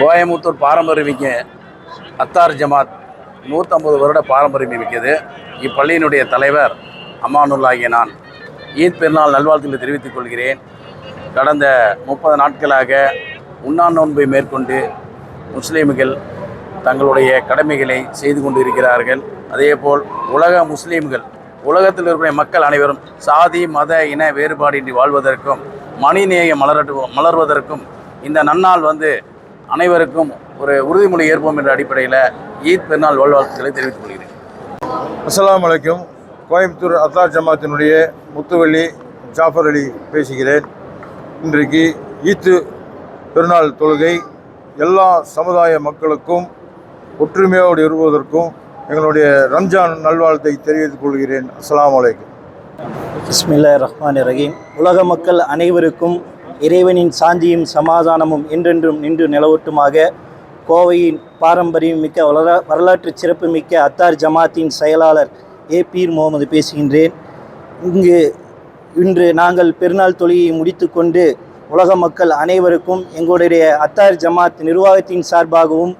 கோயமுத்தூர் பாரம்பரியமிக்க அத்தார் ஜமாத் நூற்றம்பது வருட பாரம்பரியம் மிக்கது இப்பள்ளியினுடைய தலைவர் அம்மானுல்லாகிய நான் ஈத் பெருநாள் நல்வாழ்த்துக்களை தெரிவித்துக் கொள்கிறேன். கடந்த முப்பது நாட்களாக உண்ணா நோன்பை மேற்கொண்டு முஸ்லீம்கள் தங்களுடைய கடமைகளை செய்து கொண்டு இருக்கிறார்கள் அதேபோல் உலக முஸ்லீம்கள் உலகத்தில் இருக்கிற மக்கள் அனைவரும் சாதி மத இன வேறுபாடின்றி வாழ்வதற்கும் மணிநேயம் மலரட்டு மலர்வதற்கும் இந்த நன்னாள் வந்து அனைவருக்கும் ஒரு உறுதிமொழி ஏற்போம் என்ற அடிப்படையில் ஈத் பெருநாள் வாழ்வாழ்த்துக்களை தெரிவித்துக் கொள்கிறேன். அஸ்ஸலாமு அலைக்கும். கோயம்புத்தூர் அத்தார் ஜமாத்தினுடைய முத்துவள்ளி ஜாஃபர் அலி பேசுகிறேன். இன்றைக்கு ஈத்து பெருநாள் தொழுகை எல்லா சமுதாய மக்களுக்கும் ஒற்றுமையோடு இருப்பதற்கும் எங்களுடைய ரம்ஜான் நல்வாழ்த்தை தெரிவித்துக் கொள்கிறேன். அஸ்ஸலாமு அலைக்கும். பிஸ்மில்லா ரஹ்மான் ரஹீம். உலக மக்கள் அனைவருக்கும் இறைவனின் சாந்தியும் சமாதானமும் என்றென்றும் நின்று நிலவட்டுமாக கோவையின் பாரம்பரியம் மிக்க வளர வரலாற்று சிறப்புமிக்க அத்தார் ஜமாத்தின் செயலாளர் ஏ. பீர் முகமது பேசுகின்றேன். இங்கு இன்று நாங்கள் பெருநாள் தொழிலை முடித்துக்கொண்டு உலக மக்கள் அனைவருக்கும் எங்களுடைய அத்தார் ஜமாத் நிர்வாகத்தின் சார்பாகவும்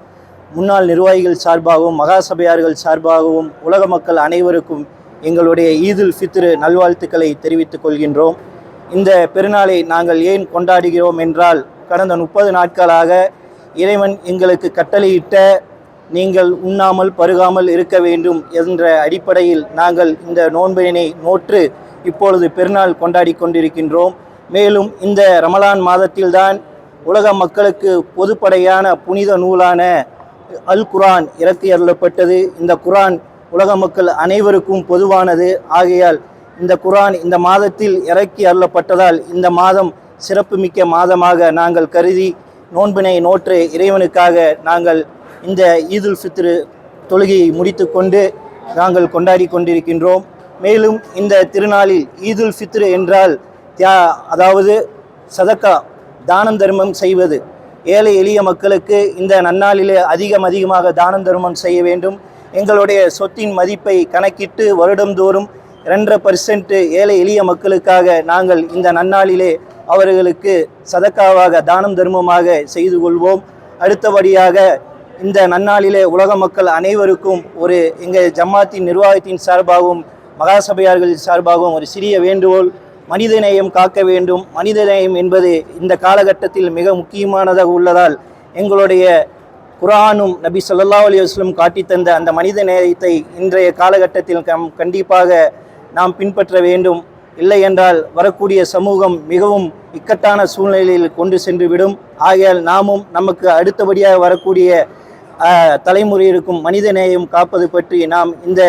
முன்னாள் நிர்வாகிகள் சார்பாகவும் மகாசபையார்கள் சார்பாகவும் உலக மக்கள் அனைவருக்கும் எங்களுடைய ஈதுல் ஃபித்ரு நல்வாழ்த்துக்களை தெரிவித்துக் கொள்கின்றோம். இந்த பெருநாளை நாங்கள் ஏன் கொண்டாடுகிறோம் என்றால் கடந்த முப்பது நாட்களாக இறைவன் எங்களுக்கு கட்டளையிட்ட நீங்கள் உண்ணாமல் பருகாமல் இருக்க வேண்டும் என்ற அடிப்படையில் நாங்கள் இந்த நோன்பினை நோற்று இப்பொழுது பெருநாள் கொண்டாடி கொண்டிருக்கின்றோம். மேலும் இந்த ரமலான் மாதத்தில்தான் உலக மக்களுக்கு பொதுப்படையான புனித நூலான அல் குரான் இறக்கி அருளப்பட்டது இந்த குரான் உலக மக்கள் அனைவருக்கும் பொதுவானது. ஆகையால் இந்த குரான் இந்த மாதத்தில் இறக்கி அருளப்பட்டதால் இந்த மாதம் சிறப்புமிக்க மாதமாக நாங்கள் கருதி நோன்பினை நோற்று இறைவனுக்காக நாங்கள் இந்த ஈதுல் ஃபித்ரு தொழுகையை முடித்துக்கொண்டு நாங்கள் கொண்டாடி கொண்டிருக்கின்றோம். மேலும் இந்த திருநாளில் ஈதுல் ஃபித்ரு என்றால் தியா அதாவது சதக்கா தானம் தர்மம் செய்வது. ஏழை எளிய மக்களுக்கு இந்த நன்னாளிலே அதிகம் அதிகமாக தானம் தர்மம் செய்ய வேண்டும். எங்களுடைய சொத்தின் மதிப்பை கணக்கிட்டு வருடந்தோறும் ரெண்டரை பர்சன்ட் ஏழை எளிய மக்களுக்காக நாங்கள் இந்த நன்னாளிலே அவர்களுக்கு சதக்காவாக தானம் தர்மமாக செய்து கொள்வோம். அடுத்தபடியாக இந்த நன்னாளிலே உலக மக்கள் அனைவருக்கும் ஒரு எங்கள் ஜமாத்தின் நிர்வாகத்தின் சார்பாகவும் மகாசபையார்கள் சார்பாகவும் ஒரு சிறிய வேண்டுகோள் மனிதநேயம் காக்க வேண்டும். மனிதநேயம் என்பது இந்த காலகட்டத்தில் மிக முக்கியமானதாக உள்ளதால் எங்களுடைய குரானும் நபி சொல்லா அலி வஸல்லம் காட்டித் தந்த அந்த மனித நேயத்தை இன்றைய காலகட்டத்தில் கம் கண்டிப்பாக நாம் பின்பற்ற வேண்டும். இல்லை என்றால் வரக்கூடிய சமூகம் மிகவும் இக்கட்டான சூழ்நிலையில் கொண்டு சென்று விடும் ஆகையால் நாமும் நமக்கு அடுத்தபடியாக வரக்கூடிய தலைமுறை இருக்கும் மனித நேயம் காப்பது பற்றி நாம் இந்த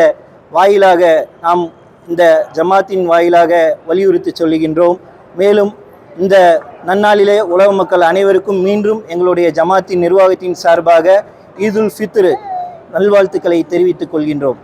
வாயிலாக நாம் இந்த ஜமாத்தின் வாயிலாக வலியுறுத்தி சொல்லுகின்றோம். மேலும் இந்த நன்னாளிலே உலக மக்கள் அனைவருக்கும் மீண்டும் எங்களுடைய ஜமாத்தின் நிர்வாகத்தின் சார்பாக ஈதுல் ஃபித்ரு நல்வாழ்த்துக்களை தெரிவித்துக் கொள்கின்றோம்.